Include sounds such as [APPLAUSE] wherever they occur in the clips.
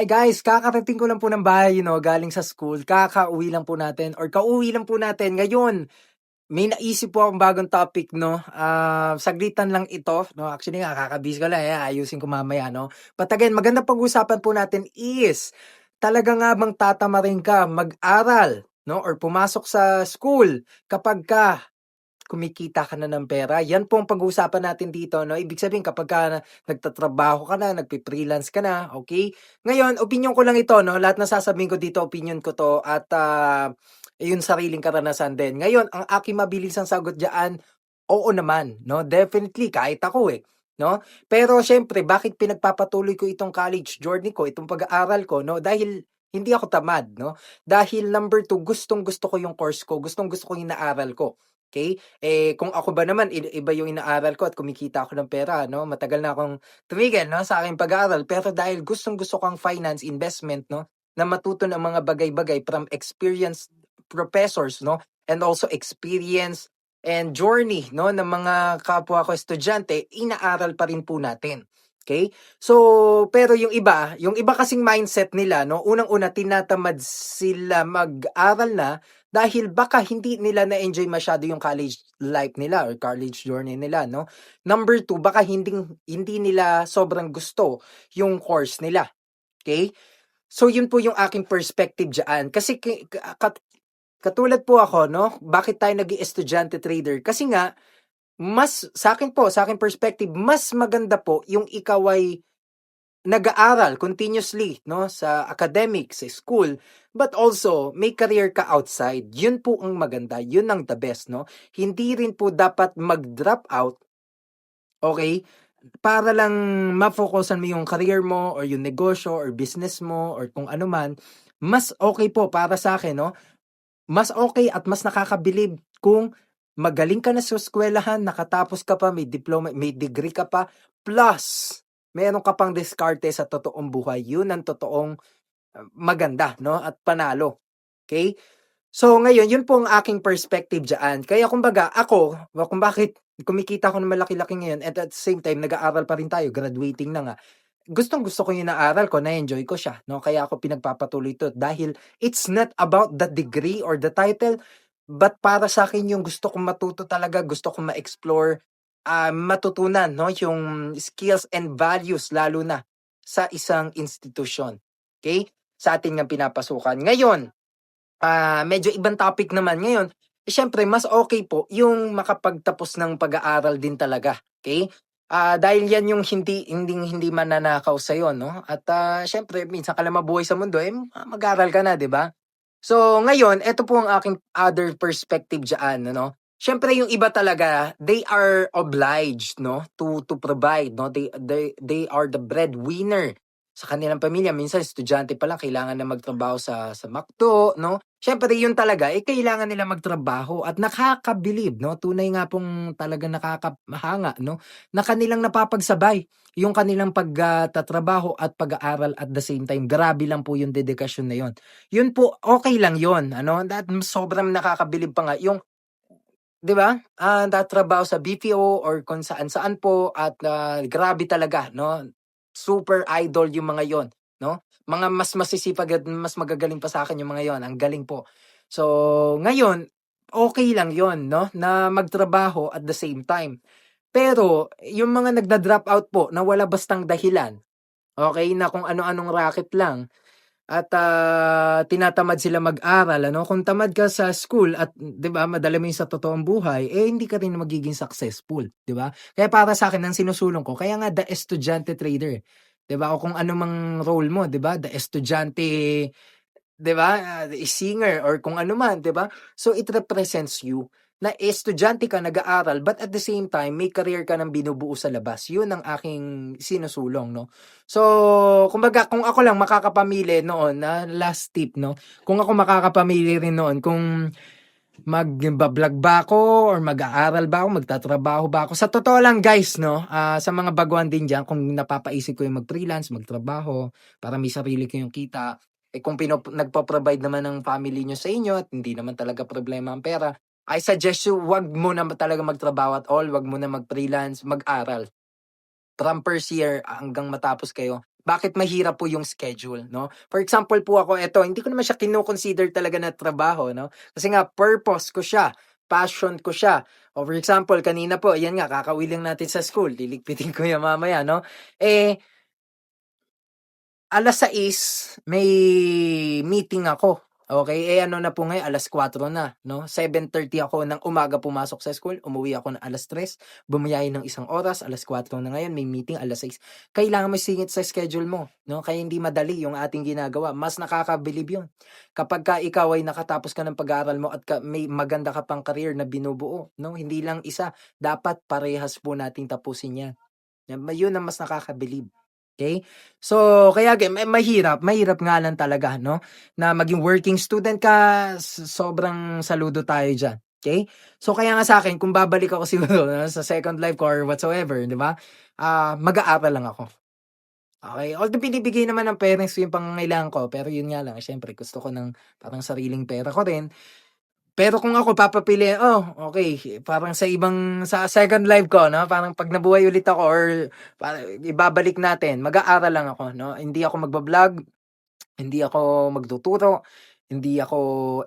Hi guys, kakarating ko lang po ng bahay, you know, galing sa school. Kakauwi lang po natin or kauwi lang po natin. Ngayon, may naisip po akong bagong topic, no? Ah, saglitan lang ito, no? Actually nga, kakabis ko lang, eh. ayusin ko mamaya, no? But again, maganda pag-usapan po natin is, talaga nga bang tatamarin ka mag-aral, no? Or pumasok sa school kapag ka kumikita ka na ng pera. Yan po ang pag-uusapan natin dito, no? Ibig sabihin, kapag ka na- nagtatrabaho ka na, nagpi-freelance ka na, okay? Ngayon, opinion ko lang ito, no? Lahat na sasabihin ko dito, opinion ko to, at ah, yun sariling karanasan din. Ngayon, ang aking mabilisang sagot diyan, oo naman, no? Definitely, kahit ako eh. No? Pero syempre, bakit pinagpapatuloy ko itong college journey ko, itong pag-aaral ko, no? Dahil hindi ako tamad, no? Dahil number two, gustong gusto ko yung course ko, gustong gusto ko yung inaaral ko. Okay? Eh, kung ako ba naman, iba yung inaaral ko at kumikita ako ng pera, no? Matagal na akong tumigil, no? Sa aking pag-aaral. Pero dahil gustong gusto kang finance, investment, no? Na matuto ng mga bagay-bagay from experienced professors, no? And also experience and journey, no? Ng mga kapwa ko estudyante, inaaral pa rin po natin. Okay? So, pero yung iba, yung iba kasing mindset nila, no? Unang-una, tinatamad sila mag-aral na dahil baka hindi nila na-enjoy masyado yung college life nila or college journey nila, no? Number two, baka hindi, hindi nila sobrang gusto yung course nila. Okay? So, yun po yung aking perspective dyan. Kasi kat- katulad po ako, no? Bakit tayo nag estudyante trader? Kasi nga, mas, sa akin po, sa akin perspective, mas maganda po yung ikaw ay nag-aaral continuously, no? Sa academic, sa school, but also may career ka outside. Yun po ang maganda, yun ang the best, no? Hindi rin po dapat mag-drop out, okay? Para lang ma-focusan mo yung career mo or yung negosyo or business mo or kung ano man, mas okay po para sa akin, no? Mas okay at mas nakakabilib kung magaling ka na sa eskwelahan, nakatapos ka pa, may diploma, may degree ka pa, plus meron ka pang diskarte sa totoong buhay. Yun ang totoong uh, maganda, no? At panalo. Okay? So, ngayon, yun po ang aking perspective dyan. Kaya, kumbaga, ako, kung bakit kumikita ko ng malaki-laki ngayon, at at the same time, nag-aaral pa rin tayo, graduating na nga, gustong gusto ko yung naaral ko, na-enjoy ko siya, no? Kaya ako pinagpapatuloy to dahil it's not about the degree or the title, but para sa akin yung gusto kong matuto talaga, gusto kong ma-explore, ah, matutunan, no? Yung skills and values, lalo na sa isang institusyon. Okay? Sa ating nga pinapasukan. Ngayon, ah, medyo ibang topic naman ngayon. Eh, syempre, mas okay po yung makapagtapos ng pag-aaral din talaga. Okay? Ah, dahil yan yung hindi hindi hindi mananakaw sa no? At ah, syempre, minsan ka lang mabuhay sa mundo, eh mag-aral ka na, 'di ba? So, ngayon, ito po ang aking other perspective diyan, no? Syempre yung iba talaga, they are obliged, no, to to provide, no? They they they are the breadwinner sa kanilang pamilya. Minsan estudyante pa lang kailangan na magtrabaho sa sa McDo, no? Syempre yun talaga eh kailangan nila magtrabaho at nakakabilib, no? Tunay nga pong talaga nakakahanga, no? Na kanilang napapagsabay yung kanilang pagtatrabaho at pag-aaral at the same time. Grabe lang po yung dedikasyon na yun. Yun po, okay lang yun. Ano? That, sobrang nakakabilib pa nga. Yung 'Di ba? Ah, nagtatrabaho sa BPO or kung saan-saan po at, ah, grabe talaga 'no, super idol yung mga yon 'no? Mga mas masisipag at mas magagaling pa sa akin yung mga yon, ang galing po. So, ngayon, okay lang yon 'no, na magtrabaho at the same time. Pero yung mga nagda-drop out po na wala bastang dahilan, okay na kung ano-anong racket lang at, ah, tinatamad sila mag-aral ano, kung tamad ka sa school at 'di ba madala mo sa totoong buhay, eh, hindi ka rin magiging successful, 'di ba? Kaya para sa akin ang sinusulong ko kaya nga the estudyante trader, 'di ba? O kung ano mang role mo, 'di ba? The estudyante, 'di ba, ah, singer or kung ano man, 'di ba? So it represents you na estudyante ka, nag-aaral, but at the same time may career ka ng binubuo sa labas. Yun ang aking sinusulong, no? So, kumbaga kung ako lang makakapamili noon na last tip, no? Kung ako makakapamili rin noon kung magba-vlog ba ako or mag-aaral ba ako, magtatrabaho ba ako. Sa totoo lang guys, no, ah, sa mga baguhan din diyan kung napapaisip ko yung mag-freelance, magtrabaho para may sarili ko yung kita, eh kung pino nagpo-provide naman ng family niyo sa inyo at hindi naman talaga problema ang pera, I suggest you wag mo na talaga magtrabaho at all, wag mo na mag-freelance, mag-aral. First year hanggang matapos kayo, bakit mahirap po yung schedule, no? For example po ako, eto, hindi ko naman siya kino-consider talaga na trabaho, no? Kasi nga, purpose ko siya, passion ko siya. O for example, kanina po, yan nga, kakauwi lang natin sa school, liligpitin ko yan mamaya, no? Eh, alas 6, may meeting ako. Okay, eh ano na po ngayon, alas 4 na, no? 7.30 ako ng umaga pumasok sa school, umuwi ako ng alas 3, bumiyahe ng isang oras, alas 4 na ngayon, may meeting alas 6. Kailangan mo singit sa schedule mo, no? Kaya hindi madali yung ating ginagawa. Mas nakakabilib yun. Kapag ka ikaw ay nakatapos ka ng pag-aaral mo at ka, may maganda ka pang career na binubuo, no? Hindi lang isa, dapat parehas po nating tapusin. Yan, Yun ang mas nakakabilib. Okay? So, kaya may- mahirap, mahirap nga lang talaga, no? Na maging working student ka, sobrang saludo tayo dyan. Okay? So, kaya nga sa akin, kung babalik ako [LAUGHS] siguro no, sa second life ko or whatsoever, di ba? Ah, mag-aaral lang ako. Okay, although binibigay naman ng parents ko yung pangangailangan ko, pero yun nga lang, syempre gusto ko ng parang sariling pera ko rin. Pero kung ako papapili, oh, okay, parang sa ibang, sa second life ko, no? Parang pag nabuhay ulit ako or para, ibabalik natin, mag-aaral lang ako, no? Hindi ako magbablog, hindi ako magtuturo, hindi ako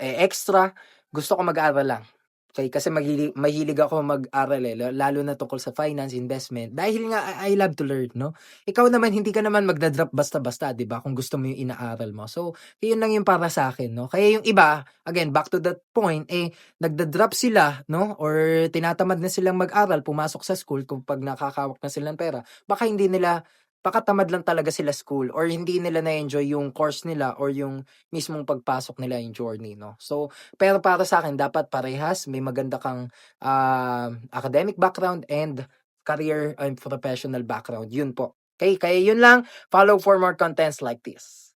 eh, extra. Gusto ko mag-aaral lang. Okay, kasi mahilig, mahilig ako mag-aral eh, la- lalo na tungkol sa finance, investment. Dahil nga, I, love to learn, no? Ikaw naman, hindi ka naman magdadrop basta-basta, di ba? Kung gusto mo yung inaaral mo. So, yun lang yung para sa akin, no? Kaya yung iba, again, back to that point, eh, nagda-drop sila, no? Or tinatamad na silang mag-aral, pumasok sa school kung pag nakakawak na sila ng pera, baka hindi nila, baka tamad lang talaga sila school or hindi nila na-enjoy yung course nila or yung mismong pagpasok nila yung journey, no? So, pero para sa akin, dapat parehas, may maganda kang ah, academic background and career and professional background. Yun po. Okay, kaya yun lang. Follow for more contents like this.